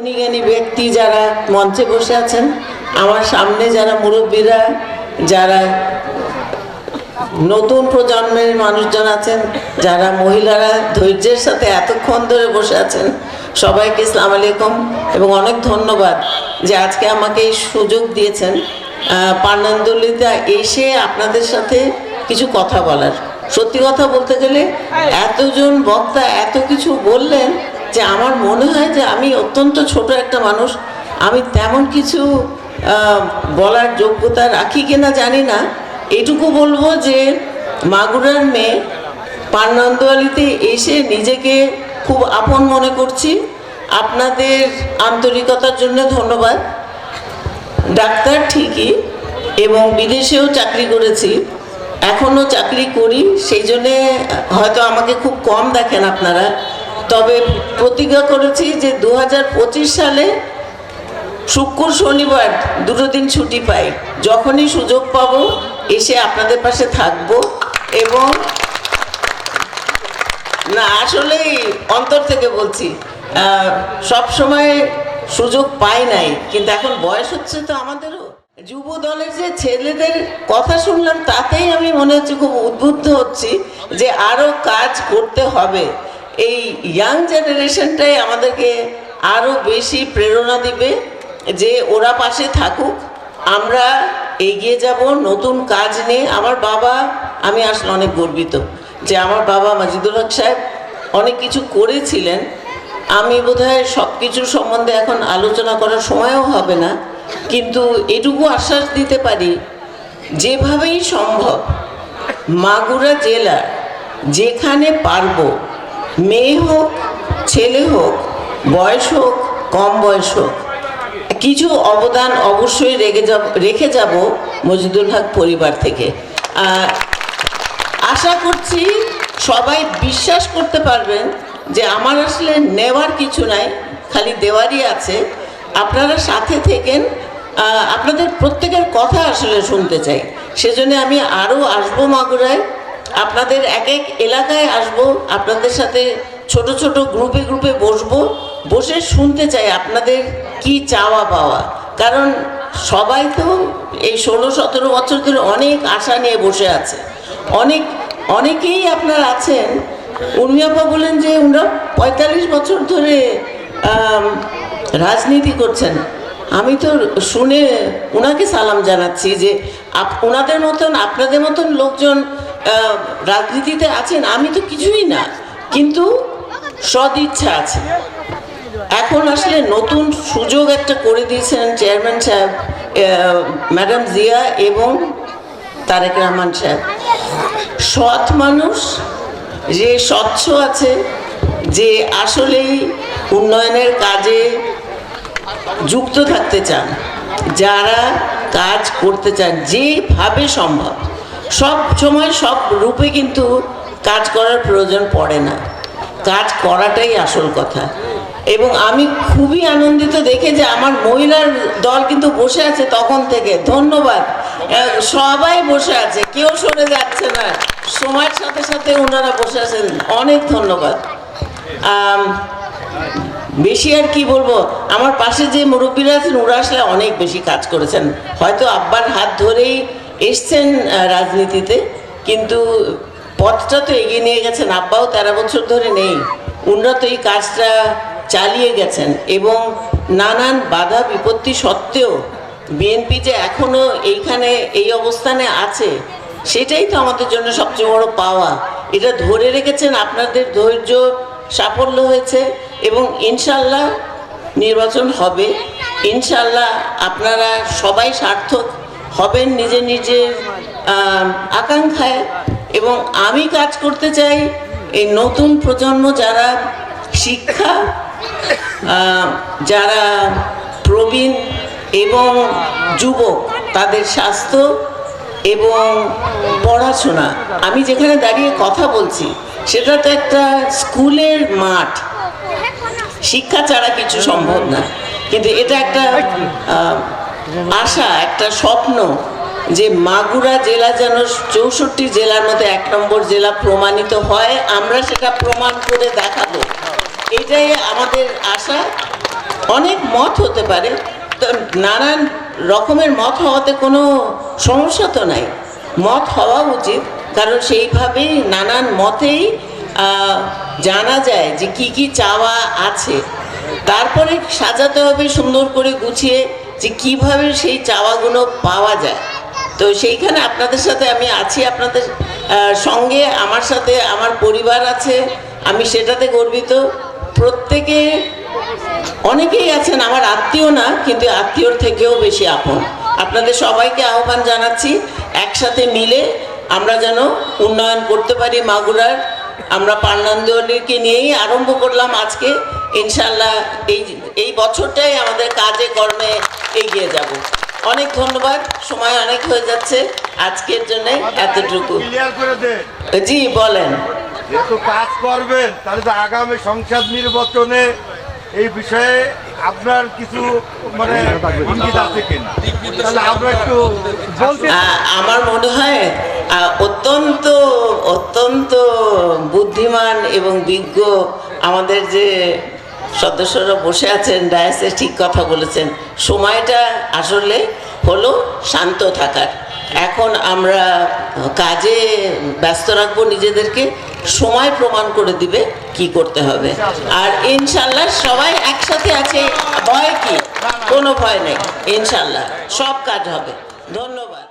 গুণী জ্ঞানী ব্যক্তি যারা মঞ্চে বসে আছেন আমার সামনে যারা মুরব্বীরা যারা নতুন প্রজন্মের মানুষজন আছেন যারা মহিলারা ধৈর্যের সাথে এতক্ষণ ধরে বসে আছেন সবাইকে ইসলাম আলাইকুম এবং অনেক ধন্যবাদ যে আজকে আমাকে এই সুযোগ দিয়েছেন আহ, এসে আপনাদের সাথে কিছু কথা বলার। সত্যি কথা বলতে গেলে এতজন বক্তা এত কিছু বললেন যে আমার মনে হয় যে আমি অত্যন্ত ছোট একটা মানুষ। আমি তেমন কিছু বলার যোগ্যতা রাখি কিনা জানি না। এটুকু বলব যে মাগুরার মেয়ে পান্নন্দওয়ালিতে এসে নিজেকে খুব আপন মনে করছি। আপনাদের আন্তরিকতার জন্য ধন্যবাদ। ডাক্তার ঠিকই এবং বিদেশেও চাকরি করেছি। এখনও চাকরি করি, সেই জন্যে হয়তো আমাকে খুব কম দেখেন আপনারা। তবে প্রতিজ্ঞা করেছি যে দু হাজার পঁচিশ সালে শুক্র, শনিবার দুটো দিন ছুটি পাই। যখনই সুযোগ পাবো, এসে আপনাদের পাশে থাকব এবং না, আসলেই অন্তর থেকে বলছি সব সময় সুযোগ পাই নাই, কিন্তু এখন বয়স হচ্ছে তো আমাদেরও। যুব দলের যে ছেলেদের কথা শুনলাম, তাতেই আমি মনে হচ্ছে খুব উদ্বুদ্ধ হচ্ছি যে আরও কাজ করতে হবে। এই ইয়াং জেনারেশনটাই আমাদেরকে আরও বেশি প্রেরণা দিবে যে ওরা পাশে থাকুক। আমরা এগিয়ে যাব, নতুন কাজ নিয়ে। আমার বাবা, আমি আসলে অনেক গর্বিত যে আমার বাবা মাজিদুল হক সাহেব অনেক কিছু করেছিলেন। আমি বোধহয় সব কিছুর সম্বন্ধে এখন আলোচনা করার সময়ও হবে না। কিন্তু এটুকু আশ্বাস দিতে পারি, যেভাবেই সম্ভব, মাগুরা জেলার যেখানে পারব মেয়ে হোক, ছেলে হোক, বয়স হোক, কম বয়স হোক, কিছু অবদান অবশ্যই রেখে যাব রেখে যাব মজিদুল হক পরিবার থেকে। আশা করছি সবাই বিশ্বাস করতে পারবেন যে আমার আসলে নেওয়ার কিছু নাই, খালি দেওয়ারই আছে। আপনারা সাথে থেকেন আপনাদের প্রত্যেকের কথা আসলে শুনতে চাই। সেজন্য আমি আরও আসব মাগুরায়। আপনাদের এক এক এলাকায় আসব, আপনাদের সাথে ছোট ছোট গ্রুপে গ্রুপে বসবো, বসে শুনতে চাই আপনাদের কি চাওয়া পাওয়া। কারণ সবাই তো এই ষোলো সতেরো বছর ধরে অনেক আশা নিয়ে বসে আছে। অনেক, অনেকেই আপনার আছেন। উর্মিয়াপা বলেন যে উনারা পঁয়তাল্লিশ বছর ধরে রাজনীতি করছেন। আমি তো শুনে ওনাকে সালাম জানাচ্ছি যে ওনাদের মতন, আপনাদের মতন লোকজন রাজনীতিতে আছেন, আমি তো কিছুই না, কিন্তু সদিচ্ছা আছে। এখন আসলে নতুন সুযোগ একটা করে দিয়েছেন চেয়ারম্যান সাহেব ম্যাডাম জিয়া এবং তারেক রহমান সাহেব। সৎ মানুষ, যে স্বচ্ছ আছে, যে আসলেই উন্নয়নের কাজে যুক্ত থাকতে চান, যারা কাজ করতে চান, যেভাবে সম্ভব। সব সময় সব রূপে কিন্তু কাজ করার প্রয়োজন পড়ে না। কাজ করাটাই আসল কথা। এবং আমি খুবই আনন্দিত দেখে যে আমার মহিলার দল কিন্তু বসে আছে তখন থেকে। ধন্যবাদ। সবাই বসে আছে, কেউ সরে যাচ্ছে না। সময়ের সাথে সাথে ওনারা বসে আছেন। অনেক ধন্যবাদ। বেশি আর কি বলব? আমার পাশে যে মুরব্বীরা আছেন, ওরা আসলে অনেক বেশি কাজ করেছেন। হয়তো আব্বার হাত ধরেই এসছেন রাজনীতিতে, কিন্তু পথটা তো এগিয়ে নিয়ে গেছেন। আব্বাও তেরো বছর ধরে নেই। উনরা তো এই কাজটা চালিয়ে গেছেন এবং নানান বাধা বিপত্তি সত্ত্বেও বিএনপি যে এখনও এইখানে এই অবস্থানে আছে, সেটাই তো আমাদের জন্য সবচেয়ে বড় পাওয়া। এটা ধরে রেখেছেন, আপনাদের ধৈর্য সাফল্য হয়েছে এবং ইনশাল্লাহ নির্বাচন হবে। ইনশাল্লাহ আপনারা সবাই সার্থক। হবেন নিজের নিজের আকাঙ্ক্ষায়। এবং আমি কাজ করতে চাই এই নতুন প্রজন্ম যারা শিক্ষা যারা প্রবীণ এবং যুবক, তাদের স্বাস্থ্য এবং পড়াশোনা। আমি যেখানে দাঁড়িয়ে কথা বলছি, সেটা তো একটা স্কুলের মাঠ। শিক্ষা ছাড়া কিছু সম্ভব না। কিন্তু এটা একটা আশা, একটা স্বপ্ন যে মাগুরা জেলা যেন চৌষট্টি জেলার মধ্যে এক নম্বর জেলা প্রমাণিত হয়, আমরা সেটা প্রমাণ করে দেখাবো। এটাই আমাদের আশা। অনেক মত হতে পারে, তো নানান রকমের মত হওয়াতে কোনো সমস্যা তো নাই। মত হওয়া উচিত, কারণ সেইভাবেই নানান মতেই জানা যায় যে কি কি চাওয়া আছে। তারপরে সাজাতে হবে, সুন্দর করে গুছিয়ে যে কীভাবে সেই চাওয়াগুলো পাওয়া যায়। তো সেইখানে আপনাদের সাথে আমি আছি, আপনাদের সঙ্গে আমার সাথে আমার পরিবার আছে, আমি সেটাতে গর্বিত। প্রত্যেকে, অনেকেই আছেন, আমার আত্মীয় না, কিন্তু আত্মীয়র থেকেও বেশি আপন। আপনাদের সবাইকে আহ্বান জানাচ্ছি, একসাথে মিলে আমরা যেন উন্নয়ন করতে পারি মাগুরার। আমরা পান্নান্দলিকে নিয়েই আরম্ভ করলাম আজকে। ইনশাল্লাহ এই এই বছরটাই আমাদের কাজে কর্মে এগিয়ে যাব। অনেক ধন্যবাদ সময় অনেক হয়ে যাচ্ছে আজকের জন্য এতটুকু। জি বলেন। যেহেতু কাজ করবেন তাহলে তো আগামী সংসদ নির্বাচনে এই বিষয়ে আপনার কিছু মানে ইঙ্গিত আছে কিনা? তাহলে আমরা একটু আমার মনে হয় অত্যন্ত অত্যন্ত বুদ্ধিমান এবং বিজ্ঞ আমাদের যে সদস্যরা বসে আছেন, ডায়াসে ঠিক কথা বলেছেন। সময়টা আসলে হলো শান্ত থাকার। এখন আমরা কাজে ব্যস্ত রাখব নিজেদেরকে। সময় প্রমাণ করে দিবে কি করতে হবে। আর ইনশাল্লাহ সবাই একসাথে আছে, ভয় কি? কোনো ভয় নেই। ইনশাল্লাহ সব কাজ হবে। ধন্যবাদ।